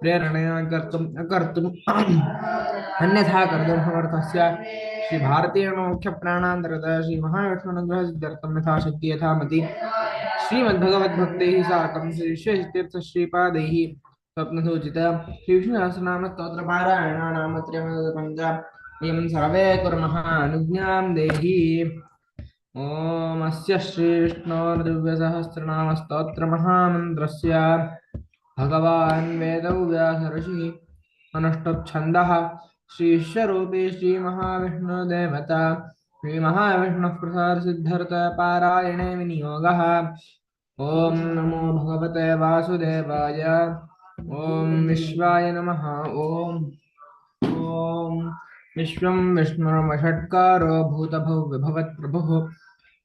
प्रेरणया कर्तुम् अकर्तुम् अन्यथा कर्तुं समर्थस्य। श्रीभारतीयमुख्यप्राणान्तर्गत श्रीमहाविष्णुनुग्रहसिद्ध्यर्थं यथा शक्ति यथा मति श्रीमद्भगवद्भक्तैः साकं श्रीशेषतीर्थश्रीपादैः स्वप्नसूचित। श्रीविष्णुसहस्रनामस्तोत्रपारायणानां त्रयमपञ्च वयं सर्वे कुर्मः अनुज्ञां देहि। ॐ अस्य भगवान् वेदव्यासऋषिः अनुष्टुप्छन्दः श्रीश्वरूपी श्रीमहाविष्णुदेवता श्रीमहाविष्णुः प्रसादसिद्धर्तपारायणे विनियोगः। ॐ नमो भगवते वासुदेवाय। ॐ विश्वाय नमः। ॐ। ॐ। विश्वं विष्णुर्वषट्कारो भूतभव्यभवत्प्रभुः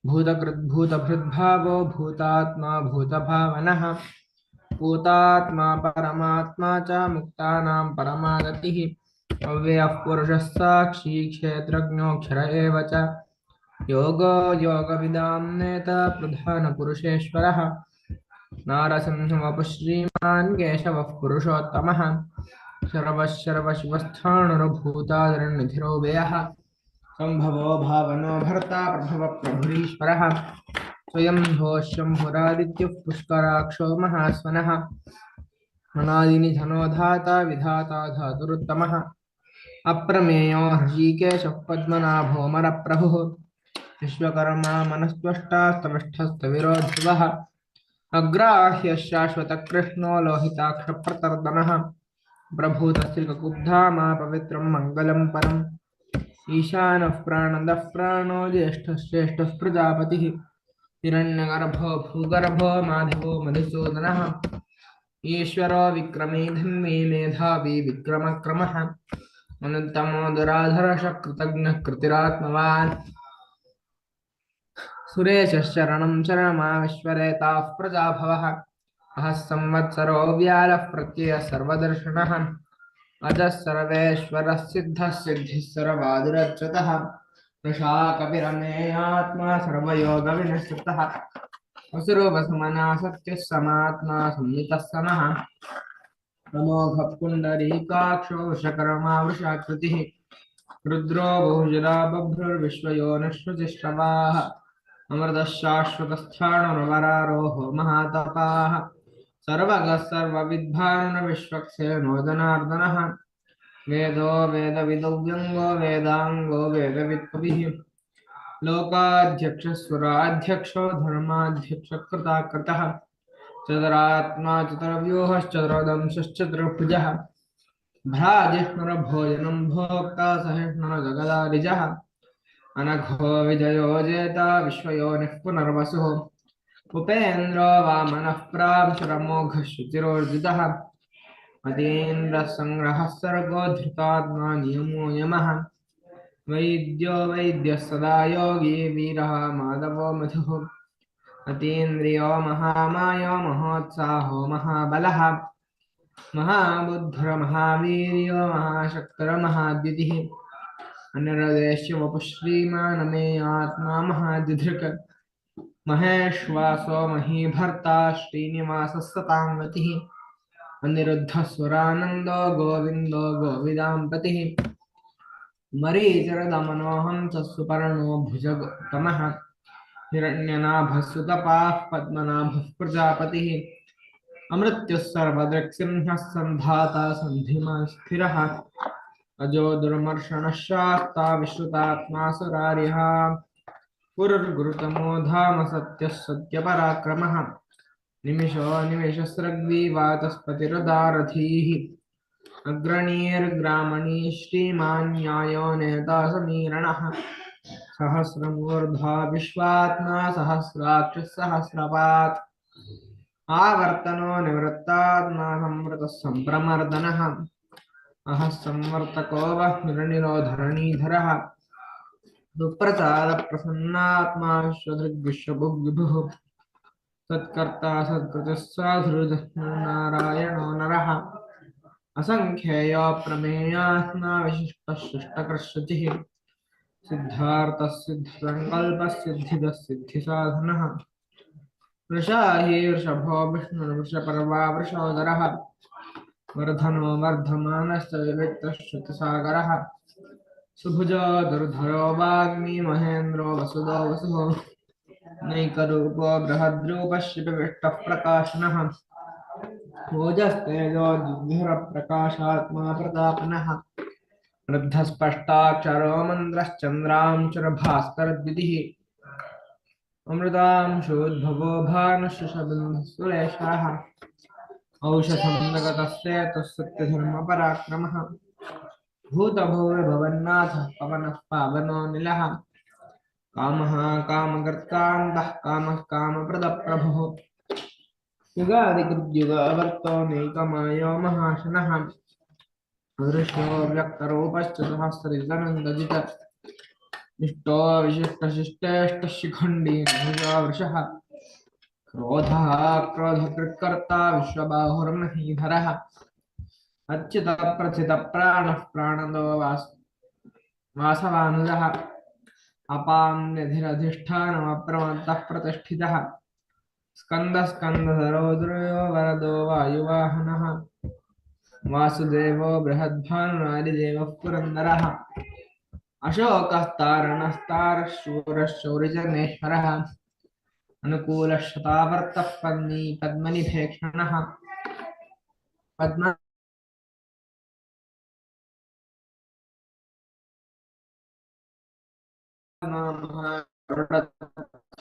भूतकृद्भूतभृद्भावो भूतात्मा भूतभावनः। भूतात्मा परमात्मा च मुक्तानां परमागतिः। अव्ययः पुरुषः साक्षी क्षेत्रज्ञोऽक्षर एव च। योगो योगविदां नेता प्रधानपुरुषेश्वरः नारसिंहवपु श्रीमान् केशवः पुरुषोत्तमः। सम्भवो भावनो भर्ता प्रभवः प्रभुरीश्वरः स्वयं भोशम्भुरादित्युः पुष्कराक्षो महास्वनः। अनादिनिधनो धाता विधाता धातुरुत्तमः। अप्रमेयो हृषीकेशः पद्मनाभोमरप्रभुः। विश्वकर्मा मनस्त्वष्टास्तमिष्ठस्तविरो ध्रुवः अग्राह्यः शाश्वतकृष्णो लोहिताक्षप्रतर्दनः। प्रभूतस्त्रिककुब्धामा पवित्रं मङ्गलं परम्। ईशानः प्राणदः प्राणो ज्येष्ठश्रेष्ठः प्रजापतिः। हिरण्यगर्भो भूगर्भो माधवो मधुसूदनः ईश्वरो विक्रमी धन्वी मेधावी विक्रम क्रम विक्रमक्रमः अनन्तमो दुराधरशकृतज्ञः कृतिरात्मवान् सुरेशशरणं शरणमाविश्वरेताः प्रजाभवः अहः संवत्सरो व्यालः प्रत्ययः सर्वदर्शनः अजः सर्वेश्वरः सिद्धः सिद्धिः सर्वादिरच्युतः वृषाकृतिः रुद्रो बहुजला बभ्रुर्विश्वयोनिश्रुतिश्रवाः अमृतः शाश्वतस्थाणुर्वरारोहो महातपाः। सर्वगः सर्वविद्भानुर्विश्वक्सेनो जनार्दनः वेदो वेदविदव्यङ्गो वेदाङ्गो वेदवित्पतिः। लोकाध्यक्षस्वराध्यक्षो धर्माध्यक्षकृताकृतः चतुरात्मा चतुर्व्यूहश्चतुर्दंशश्चतुर्भुजः भ्राजिष्णुरभोजनं भोक्ता सहिष्णुरजगदारिजः अनघो विजयो जेता विश्वयोनिः पुनर्वसुः। उपेन्द्रो वामनः प्रांशुरमोघः शुचिरोर्जितः मतीन्द्रसङ्ग्रहः सर्गो धृतात्मा नियमो यमः। वैद्यो वैद्यः सदा योगी वीरः माधवो मधुः। अतीन्द्रियो महामायो महोत्साहो महाबलः। महाबुद्धिर्महावीर्यो महाशक्तिर्महाद्युतिः वपुश्रीमानमे आत्मा महादिधृक् महेश्वासो महीभर्ता श्रीनिवासः सताङ्गतिः अनिरुद्धस्वरानन्दो गोविन्दो गोविदाम्पतिः मरीचरदमनोऽहं च सुपर्णो भुजगतमः हिरण्यनाभस्सुतपाः पद्मनाभः प्रजापतिः अमृत्युः सर्वदृक्सिंहः सन्धाता सन्धिमा स्थिरः अजो दुर्मर्षणः शास्ता विश्रुतात्मा सुरार्यः पुरुर्गुरुतमो धाम सत्यः सत्यपराक्रमः निमिषो निमिषस्रग्वी वातस्पतिरुदारथीः अग्रणीर्ग्रामणी श्रीमान् नेता समीरणः सहस्रमूर्धा विश्वात्मा सहस्राक्षः आवर्तनो निवृत्तात्मा संवृतः सम्प्रमर्दनः संवर्तको वह्निर्निरो धरणीधरः सुप्रसादप्रसन्नात्मा विश्वदृग्विश्वभुग्विभुः तत्कर्ता सत्कृतः साधुर्नारायणो नरः। असङ्ख्येयो प्रमेयात्मा विशिष्टः शिष्टकृष्यचिः सिद्धार्थः सिद्धसङ्कल्पः सिद्धिदः सिद्धिसाधनः वृषा हि वृषभो विष्णुर्वृषपर्वा वृषोदरः। वर्धनो विविक्तश्रुतिसागरः। सुभुजो दुर्धरो वाग्मी महेन्द्रो वसुदो वसुः नैकरूपो प्रकाशनः ओजस्तेजो दुर्धरप्रकाशात्मा प्रतापनः वृद्धस्पष्टाक्षरो मन्द्रश्चन्द्रांशुरभास्करद्वितिः अमृतांशोद्भवो भानुशुषबिन्दुसुरेशाः औषधं जगतस्य तत्सत्यधर्मपराक्रमः भूतभूर्भवन्नाथः पवनः पावनोऽनिलः कामः कामकर्तान्तः कामः कामप्रदप्रभुः। युगादिकृद्युगावर्तो नैकमायो महाशनः। दृश्यो व्यक्तरूपश्च सहस्रदितनन्दजित इष्टो विशिष्टशिष्टेष्टशिखण्डी क्रोधः क्रोधकृत्कर्ता विश्वबाहुर्महीधरः। अच्युतप्रथितप्राणः प्राणदो वास वासवानुजः। अपाम्यधिरधिष्ठानमप्रमत्तः प्रतिष्ठितः स्कन्दस्कन्दधरो दुर्यो वरदो वायुवाहनः वासुदेवो बृहद्भानुरादिदेवः पुरन्दरः अशोकः तारणस्तारः शूरः शौरिजनेश्वरः पद्मी पद्मनिभेक्षणः। पद्म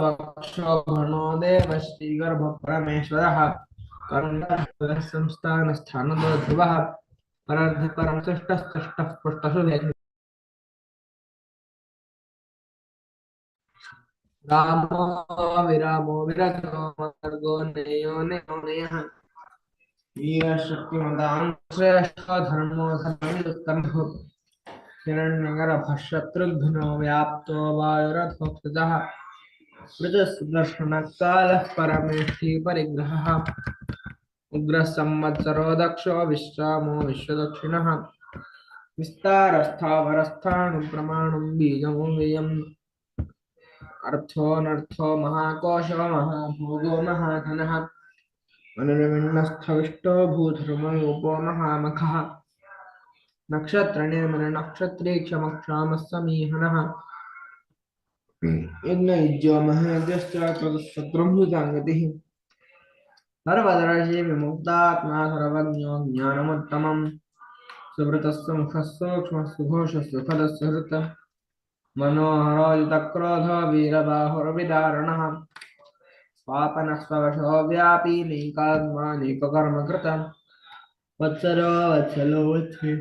सः वेगवान् दाशनः उद्भवः वक्षोभणो देव श्रीगर्भपरमेश्वरः कर्णः संस्थानस्थानदो ध्रुवः परर्धपरं तुष्टस्तुष्टः पुष्टशुभे रामो विरामो विरतो मार्गो नेयो नेयो वीरशक्तिमतां श्रेष्ठो धर्मो धर्मयुक्तमः हिरण्यगर्भः शत्रुघ्नो व्याप्तो वायुरथोक्षजः ऋतुसुदर्शनकालः परमेष्ठी परिग्रहः उग्रः संवत्सरो दक्षो विश्रामो विश्वदक्षिणः विस्तारस्थावरस्थाणुप्रमाणं बीजमूल्यम् अर्थोऽनर्थो महाकोशो महाभोगो महाधनः। अनुर्विण्णस्थविष्टो भूधर्मरूपो महामखः। नक्षत्रनिर्मलनक्षत्रीक्षमक्षामः समीहनः यज्ञयुज्यो महेन्द्रश्च तदशत्रुभुजाङ्गतिः सर्वदर्शी विमुक्तात्मा सर्वज्ञो ज्ञानमुत्तमम् सुवृतस्य मुखः सूक्ष्मः सुघोषः सुखदस्य हृत् मनोहरोजितक्रोध वीरबाहुर्विदारणः स्वापनस्ववशो व्यापी नैकात्मानेककर्मकृत वत्सरो वत्सलो वत्से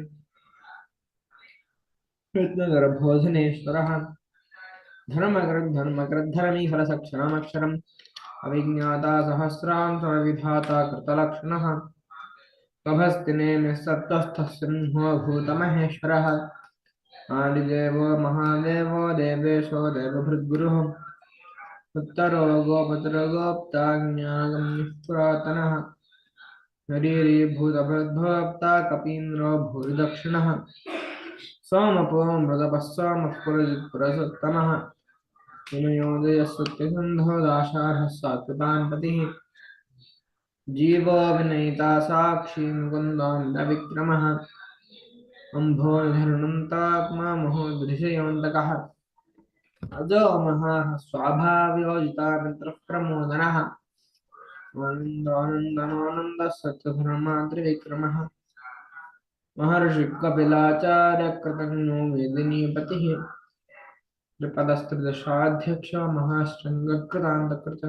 रत्नगर्भोधनेश्वरः धर्मकृद्धर्मकृद्धरणी फलसक्षरमक्षरम् अविज्ञाता सहस्रान्तरविधाता कृतलक्षणः। कभस्तिनेमिः सत्त्वस्थः सिंहो भूतमहेश्वरः। आदिदेवो महादेवो देवेशो देवभृद्गुरुः। उत्तरो शरीरीभूतभृद्भोक्ता कपीन्द्रो भूरिदक्षिणः। सोमपो मृदपः सोमः विनयोदयः सत्यसन्धो दाशार्हः पतिः। जीवो विनयिता साक्षी मुकुन्दोऽन्तविक्रमः अम्भोर्धरणन्तात्मा महोदृशयोऽन्तकः अजो महाः स्वाभाव्योजितानन्तः प्रमोदनः आनन्दानन्दनानन्द सत्यधर्माद्रिविक्रमः महर्षि कपिलाचार्य कृतज्ञो वेदिनीपतिः। त्रिपदस्त्रिदशाध्यक्ष महाशृङ्गकृतान्तकृत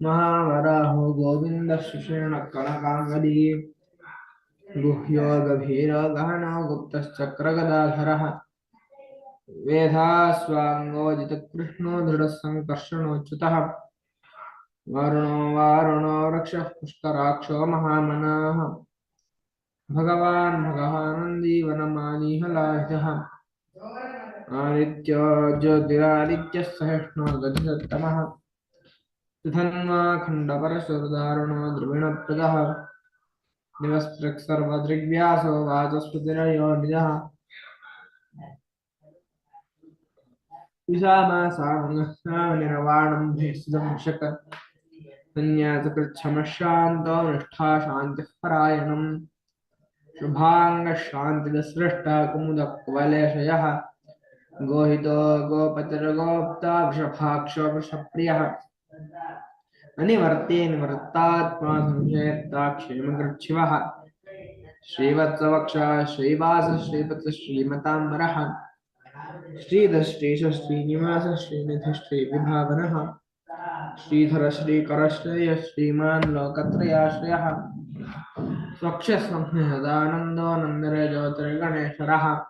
महावराहो गोविन्दशिशेणकनकाङ्गदी गुह्यो गभीरो गहनो गुप्तश्चक्रगदाधरः वेधास्वाङ्गोजितकृष्णो दृढसङ्कर्षणोच्युतः वरुणो वारुणो वृक्षः पुष्कराक्षो महामनाः भगवान् भगवानन्दी वनमालीहलाभिः आदित्यो ज्योतिरादित्यः सहिष्णो दधिसत्तमः धन्वा खण्डपरशुर्दारुणो द्रविणप्रदः वाचस्पतिरयो निजः परायणम्। शुभाङ्गशान्तिदसृष्टा कुमुदकुवलेशयः गोहितो गोपतिर्गोप्ता वृषभाक्षो वृषप्रियः अनिवर्ते निवृत्तात्मा संशयत्ता क्षेमकृच्छिवः श्रीवत्सवक्षा श्रीधश्रीश श्रीनिवास श्रीनिधि श्रीविभावनः। श्रीधर श्रीकरश्रेय श्रीमान् लोकत्रयाश्रयः। स्वक्षसंहृदानन्दो नन्दरज्योतिर्गणेश्वरः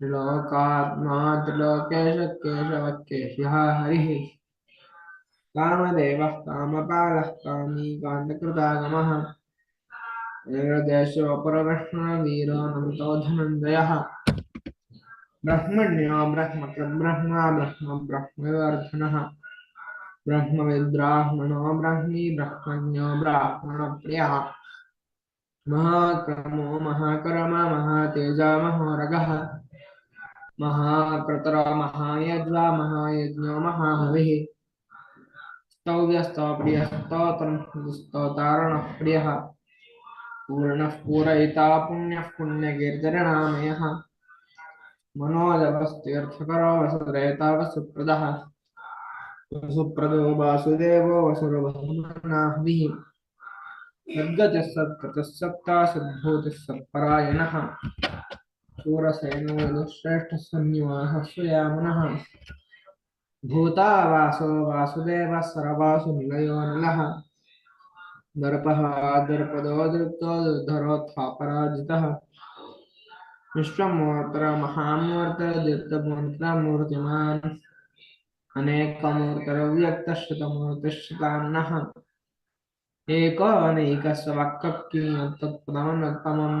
त्रिलोकात्मा त्रिलोकेश केशवकेशः हरिः कामदेवः, कामपालः कामी कान्तकृतागमः निरदेशोपरकृष्णवीरो नमितो धनञ्जयः ब्रह्मण्यो ब्रह्मकृद्ब्रह्मा ब्रह्म ब्रह्मवर्धनः ब्रह्मविद्ब्राह्मणो ब्रह्मी ब्रह्मज्ञो ब्राह्मणप्रियः। महाक्रमो, महाकर्मा महातेजा महोरगः महाक्रतरो महायज्वा महायज्ञो महाहविः स्तौव्यस्तौप्रियस्तोत्रस्तोतारणः प्रियः पूर्णः पूरयिता वसुप्रदः। सत्ता सद्भूतिः सत्परायणः। शूरसेनो यदुश्रेष्ठः सन्निवासः सुयामनः भूता वासो वासुदेवः सरवासुनिलयो निलः। दर्पः दर्पदो विश्वमूर्तर महामूर्त दीप्तमूर्तिमूर्तिमान् अनेकमूर्तिरव्यक्तश्रुतमूर्तिश्रुतान्नः। एकोऽनैकस्वक्कीयत्तत्पदमनुत्तमम्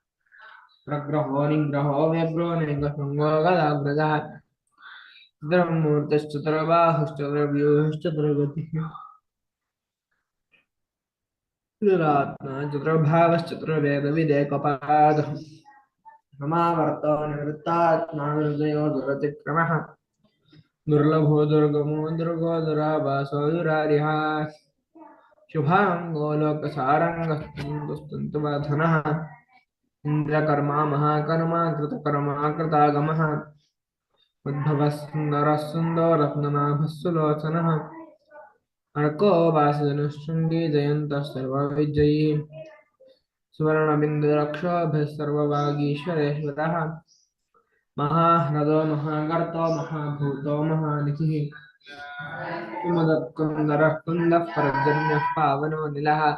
प्रग्रहो निग्रहो व्यग्रो निग्रहो गदाग्रजः चतुर्मूर्तिश्चतुर्बाहुश्चतुर्व्यूहश्चतुर्गतिः चतुरात्मा चतुर्भावश्चतुर्वेदविदेकपादः समावर्तो निवृत्तात्मा हृदयो दुरतिक्रमः दुर्लभो दुर्गमो दुर्गो दुराभासो दुरारिः शुभाङ्गो लोकसारङ्गस्तुन्तुवाधनः इन्द्रकर्मा, महाकर्मा, कृतकर्मा, कृतागमः। उद्भवः सुन्दरः सुन्दरत्ननाभः सुलोचनः अर्को वासुजनुशृङ्गी जयन्तः सर्वविजयी। सुवर्णबिन्दुरक्षोभिः सर्ववागीश्वरेश्वरः महाह्रदो, महागर्तो, महाभूतो, महानिधिः। कुमुदः कुन्दरः कुन्दः, पर्जन्यः, पावनो, निलः।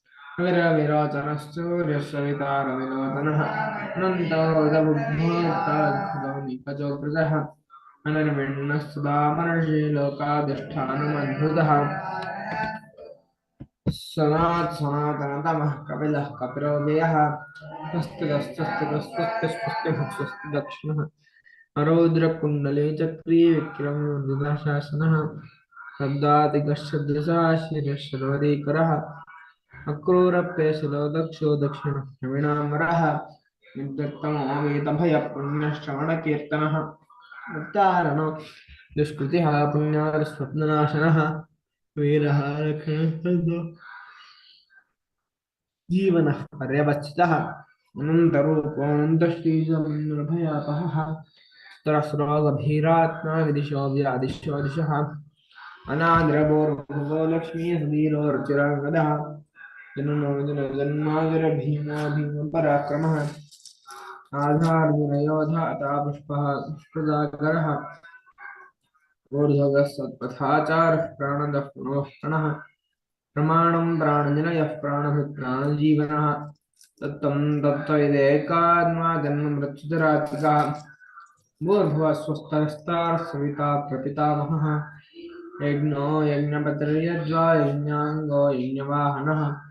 विरविराचरश्चौर्यसवितारविलोचनः अनन्तोदबुद्धिताद्भुतो चक्री कृतः अनर्विण्णस्तुदामर्षि अक्रूरप्यशिलो दक्षो दक्षिणश्रविणामरः निर्दत्तमोवेदभयपुण्यश्रवणकीर्तनः उच्चारणो दुष्कृतिः पुण्यादस्वप्ननाशनः वीरः जीवनः पर्यवचितः अनन्तरूपोऽनन्तश्रीजमन्द्रभयापहः तरस्रोगभीरात्मा विदिशो विरादिशो दिशः लक्ष्मीः जन्मादर भीमा भीम पराक्रम आधार्जुन योधाता पुष्प सत्पथाचार, प्राणद पुनोक्षण प्रमाण प्राणजन प्राणभृत प्राणजीवन। दत्तम जन्म मृत्युदरातिका भूर्भुव सविता यज्ञवाहनः।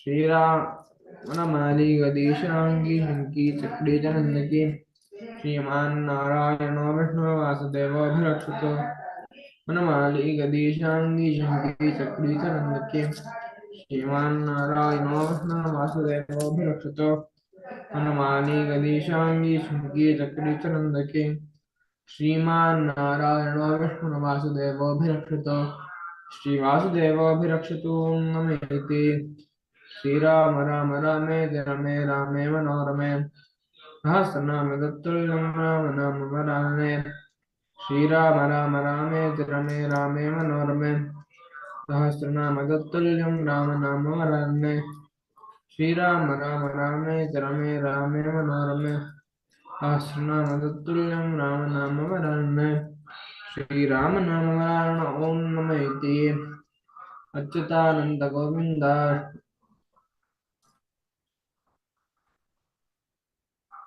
श्रीरामादिगदीशाङ्गी हङ्की चक्रीचनन्दकी श्रीमान् नारायणो विष्णु वासुदेवोऽभिरक्षतो मनमालिगदीशाङ्गी शङ्की चक्रीचनन्दकी श्रीमान् नारायणो विष्णु वासुदेवोऽभिरक्षतो मनमालिगदीशाङ्गी शङ्की चक्रीचनन्दकी श्रीमान नारायण विष्णु वासुदेव अभिरक्षित वासुदेवोऽभिरक्षतो श्रीवासुदेवोऽभिरक्षतो नमेति श्रीराम राम रामे रमे रामे मनोरमे सहस्रनाम तत्तुल्यं राम नाम वराणे श्रीराम राम रामे रमे रामे मनोरमे सहस्रनाम तत्तुल्यं राम नाम वराणे श्रीराम राम रामे रमे रामे मनोरमे सहस्रनाम तत्तुल्यं राम नाम वराणे श्रीराम नाम वराण ॐ नम इति अच्युतानन्द गोविन्द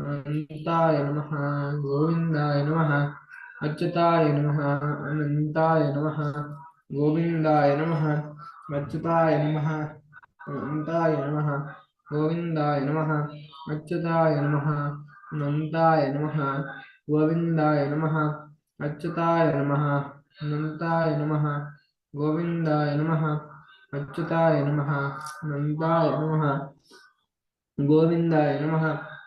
अनन्ताय नमः गोविन्दाय नमः, अच्युताय नमः, अनन्ताय नमः गोविन्दाय नमः, अच्युताय नमः, अनन्ताय नमः गोविन्दाय नमः, अच्युताय नमः, अनन्ताय नमः गोविन्दाय नमः, अच्युताय नमः, अनन्ताय नमः गोविन्दाय नमः, अच्युताय नमः, अनन्ताय नमः गोविन्दाय नमः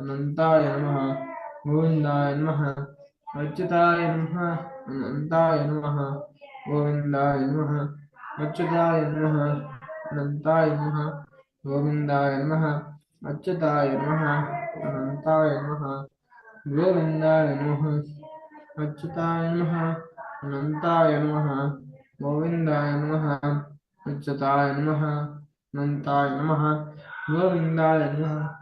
अनन्ताय नमः। गोविन्दाय नमः। अच्युताय नमः। अनन्ताय नमः। गोविन्दाय नमः। अच्युताय नमः। अनन्ताय नमः। गोविन्दाय नमः। अच्युताय नमः। अनन्ताय नमः। गोविन्दाय नमः। अच्युताय नमः। अनन्ताय नमः। गोविन्दाय नमः। अच्युताय नमः। अनन्ताय नमः। गोविन्दाय नमः।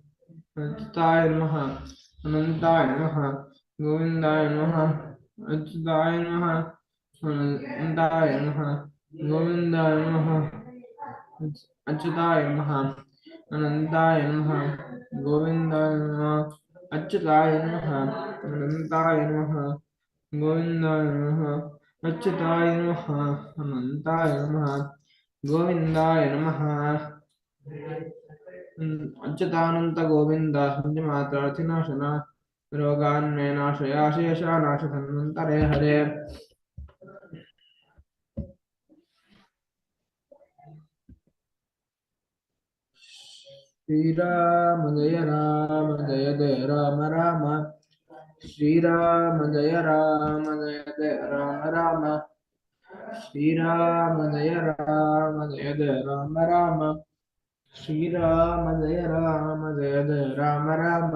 अच्युताय नमः। अनन्ताय नमः। गोविन्दाय नमः। अच्युताय नमः। अनन्ताय नमः। गोविन्दाय नमः। अच्युताय नमः। अनन्ताय नमः। गोविन्दाय नमः। अच्युताय नमः। अनन्ताय नमः। गोविन्दाय नमः। अच्युताय नमः। अनन्ताय नमः। गोविन्दाय नमः। अच्युतानन्त गोविन्द सन्धिमात्रार्थिनाशना रोगान्मे नाशयाशेषानाश धन्वन्तरे हरे। श्रीराम जय राम जय जय राम राम श्रीराम जय राम जय जय राम राम श्रीराम जय राम जय जय राम राम श्रीराम जय राम जय जय राम राम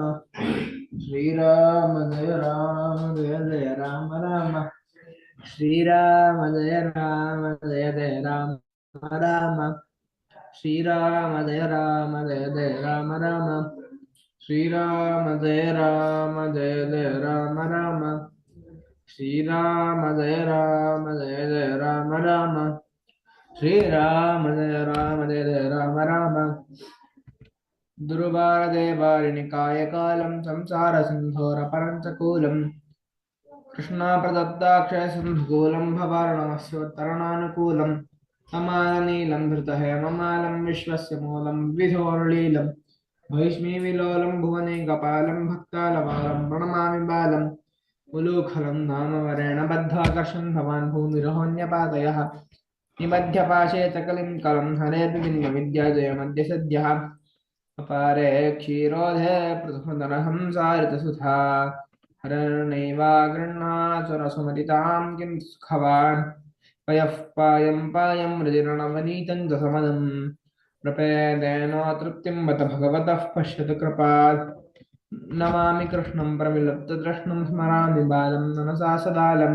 श्रीराम जय राम जय जय राम राम श्रीराम जय राम जय जय राम राम श्रीराम जय राम जय जय राम राम श्रीराम जय राम जय जय राम राम श्रीराम जय राम जय जय राम राम श्रीराम जय राम जय जय राम राम दुर्वारदेवारिणिकायकालं संसारसिन्धोरपरञ्चकूलं कृष्णाप्रदत्ताक्षयसिन्धुकूलं भवार्णवस्योत्तरणानुकूलम् अमानीलं धृतहेममालं, विश्वस्य मूलं, विधोर्लीलं। भैष्मीविलोलं भुवने कपालं भक्तालबालं प्रणमामि बालम् उलूखलं नाम वरेण बद्धाकर्षन् भवान् भूमिरहोऽन्यपातयः निबध्यपाशे सकलिं कलं हरेऽपि विद्याजयमद्य सद्यः। अपारे क्षीरोधे पृथुदनहंसारितसुधा हरर्णैवागृह्णाचुरसुमतितां किं सुखवान्। पयः पायं पायं रजिरणवनीतं च समदं प्रपेदेनो तृप्तिं बत भगवतः पश्यतु कृपात्। नमामि कृष्णं प्रविलप्ततृष्णं स्मरामि बालं मनसा सदालं